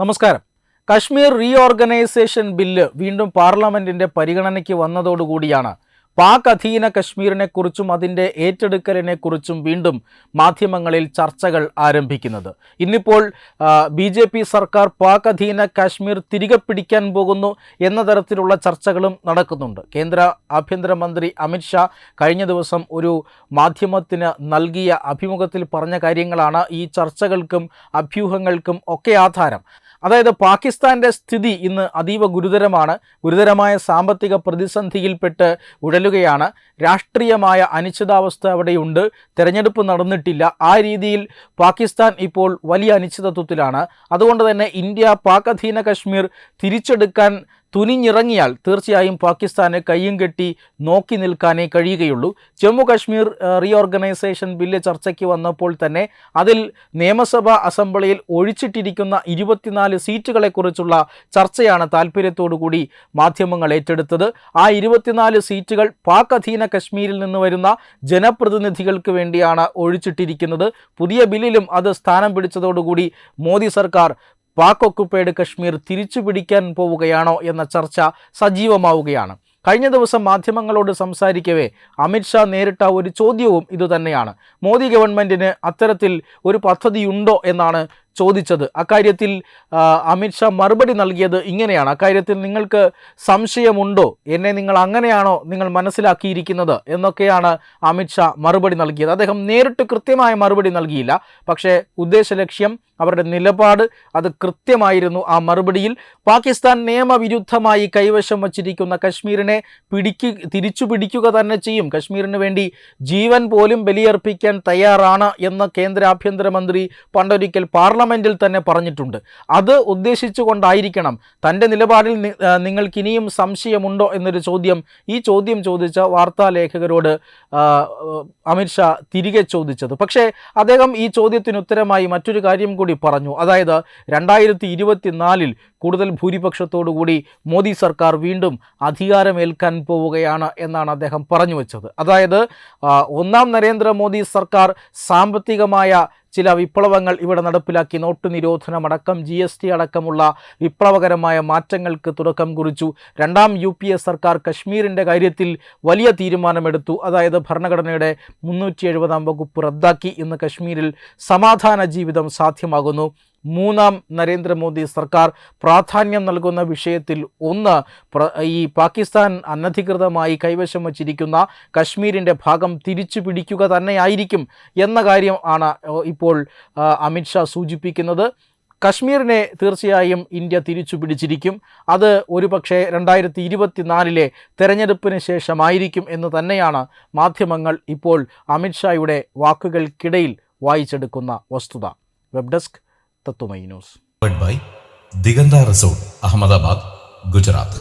നമസ്കാരം. Kashmir reorganisation bill വീണ്ടും പാർലമെന്റിന്റെ പരിഗണനയ്ക്ക് വന്നതോടുകൂടിയാണ്. പാക് അധീന കശ്മീരിനെക്കുറിച്ചും അതിന്റെ ഏറ്റെടുക്കലിനെക്കുറിച്ചും വീണ്ടും മാധ്യമങ്ങളിൽ ചർച്ചകൾ ആരംഭിക്കുന്നത്. ഇന്നിപ്പോൾ ബി ജെ പി സർക്കാർ പാക് അധീന കാശ്മീർ തിരികെ പിടിക്കാൻ പോകുന്നു എന്ന തരത്തിലുള്ള ചർച്ചകളും നടക്കുന്നുണ്ട്. കേന്ദ്ര ആഭ്യന്തരമന്ത്രി അമിത്ഷാ കഴിഞ്ഞ ദിവസം ഒരു മാധ്യമത്തിന് നൽകിയ അഭിമുഖത്തിൽ പറഞ്ഞ കാര്യങ്ങളാണ് ഈ ചർച്ചകൾക്കും അഭ്യൂഹങ്ങൾക്കും ഒക്കെ ആധാരം. അതായത് പാകിസ്ഥാന്റെ സ്ഥിതി ഇന്ന് അതീവ ഗുരുതരമാണ്. ഗുരുതരമായ സാമ്പത്തിക പ്രതിസന്ധിയിൽപ്പെട്ട് ഉഴലുകയാണ്. രാഷ്ട്രീയമായ അനിശ്ചിതാവസ്ഥ അവിടെയുണ്ട്. തെരഞ്ഞെടുപ്പ് നടന്നിട്ടില്ല. ആ രീതിയിൽ പാകിസ്ഥാൻ ഇപ്പോൾ വലിയ അനിശ്ചിതത്വത്തിലാണ്. അതുകൊണ്ട് തന്നെ ഇന്ത്യ പാക് അധീന കശ്മീർ തിരിച്ചെടുക്കാൻ തുനിഞ്ഞിറങ്ങിയാൽ തീർച്ചയായും പാകിസ്ഥാന് കയ്യും കെട്ടി നോക്കി നിൽക്കാനേ കഴിയുകയുള്ളൂ. ജമ്മു കാശ്മീർ റീഓർഗനൈസേഷൻ ബില്ല് ചർച്ചയ്ക്ക് വന്നപ്പോൾ തന്നെ അതിൽ നിയമസഭാ അസംബ്ലിയിൽ ഒഴിച്ചിട്ടിരിക്കുന്ന ഇരുപത്തിനാല് സീറ്റുകളെക്കുറിച്ചുള്ള ചർച്ചയാണ് താല്പര്യത്തോടു കൂടി മാധ്യമങ്ങൾ ഏറ്റെടുത്തത്. ആ ഇരുപത്തിനാല് സീറ്റുകൾ പാക് അധീന കശ്മീരിൽ നിന്ന് വരുന്ന ജനപ്രതിനിധികൾക്ക് വേണ്ടിയാണ് ഒഴിച്ചിട്ടിരിക്കുന്നത്. പുതിയ ബില്ലിലും അത് സ്ഥാനം പിടിച്ചതോടുകൂടി മോദി സർക്കാർ പാക് ഒക്കുപ്പൈഡ് കശ്മീർ തിരിച്ചു പിടിക്കാൻ പോവുകയാണോ എന്ന ചർച്ച സജീവമാവുകയാണ്. കഴിഞ്ഞ ദിവസം മാധ്യമങ്ങളോട് സംസാരിക്കവേ അമിത്ഷാ നേരിട്ട ഒരു ചോദ്യവും ഇതുതന്നെയാണ്. മോദി ഗവൺമെന്റിന് അത്തരത്തിൽ ഒരു പദ്ധതിയുണ്ടോ എന്നാണ് ചോദിച്ചത്. അക്കാര്യത്തിൽ അമിത്ഷാ മറുപടി നൽകിയത് ഇങ്ങനെയാണ്. അക്കാര്യത്തിൽ നിങ്ങൾക്ക് സംശയമുണ്ടോ? എന്നെ നിങ്ങൾ അങ്ങനെയാണോ നിങ്ങൾ മനസ്സിലാക്കിയിരിക്കുന്നത്? എന്നൊക്കെയാണ് അമിത്ഷാ മറുപടി നൽകിയത്. അദ്ദേഹം നേരിട്ട് കൃത്യമായ മറുപടി നൽകിയില്ല. പക്ഷേ ഉദ്ദേശലക്ഷ്യം അവരുടെ നിലപാട് അത് കൃത്യമായിരുന്നു ആ മറുപടിയിൽ. പാകിസ്ഥാൻ നിയമവിരുദ്ധമായി കൈവശം വച്ചിരിക്കുന്ന കശ്മീരിനെ പിടിക്കു തിരിച്ചു പിടിക്കുക തന്നെ ചെയ്യും. കശ്മീരിന് വേണ്ടി ജീവൻ പോലും ബലിയർപ്പിക്കാൻ തയ്യാറാണ് എന്ന് കേന്ദ്ര ആഭ്യന്തരമന്ത്രി പണ്ടൊരിക്കൽ പാർലമെന്റിൽ തന്നെ പറഞ്ഞിട്ടുണ്ട്. അത് ഉദ്ദേശിച്ചുകൊണ്ടായിരിക്കണം തന്റെ നിലപാടിൽ നിങ്ങൾക്ക് ഇനിയും സംശയമുണ്ടോ എന്നൊരു ചോദ്യം ഈ ചോദ്യം ചോദിച്ച വാർത്താലേഖകരോട് അമിത്ഷാ തിരികെ ചോദിച്ചത്. പക്ഷേ അദ്ദേഹം ഈ ചോദ്യത്തിന് ഉത്തരമായി മറ്റൊരു കാര്യം കൂടി പറഞ്ഞു. അതായത് രണ്ടായിരത്തി ഇരുപത്തിനാലിൽ കൂടുതൽ ഭൂരിപക്ഷത്തോടുകൂടി മോദി സർക്കാർ വീണ്ടും അധികാരമേൽക്കാൻ പോവുകയാണ് എന്നാണ് അദ്ദേഹം പറഞ്ഞു വെച്ചത്. അതായത് ഒന്നാം നരേന്ദ്രമോദി സർക്കാർ സാമ്പത്തികമായ ചില വിപ്ലവങ്ങൾ ഇവിടെ നടപ്പിലാക്കി. നോട്ട് നിരോധനമടക്കം ജി എസ് ടി അടക്കമുള്ള വിപ്ലവകരമായ മാറ്റങ്ങൾക്ക് തുടക്കം കുറിച്ചു. രണ്ടാം യു പി എ സർക്കാർ കശ്മീരിന്റെ കാര്യത്തിൽ വലിയ തീരുമാനമെടുത്തു. അതായത് ഭരണഘടനയുടെ മുന്നൂറ്റി എഴുപതാം വകുപ്പ് റദ്ദാക്കി ഇന്ന് കശ്മീരിൽ സമാധാന ജീവിതം സാധ്യമാകുന്നു. മൂന്നാം നരേന്ദ്രമോദി സർക്കാർ പ്രാധാന്യം നൽകുന്ന വിഷയത്തിൽ ഒന്ന് ഈ പാകിസ്ഥാൻ അനധികൃതമായി കൈവശം വച്ചിരിക്കുന്ന കശ്മീരിന്റെ ഭാഗം തിരിച്ചു പിടിക്കുക തന്നെയായിരിക്കും എന്ന കാര്യം ആണ് ഇപ്പോൾ അമിത്ഷാ സൂചിപ്പിക്കുന്നത്. കശ്മീരിനെ തീർച്ചയായും ഇന്ത്യ തിരിച്ചു പിടിച്ചിരിക്കും. അത് ഒരുപക്ഷെ രണ്ടായിരത്തി ഇരുപത്തിനാലിലെ തെരഞ്ഞെടുപ്പിന് ശേഷമായിരിക്കും എന്ന് തന്നെയാണ് മാധ്യമങ്ങൾ ഇപ്പോൾ അമിത്ഷായുടെ വാക്കുകൾക്കിടയിൽ വായിച്ചെടുക്കുന്ന വസ്തുത. Web desk Tatwamayi news Diganta resort Ahmedabad Gujarat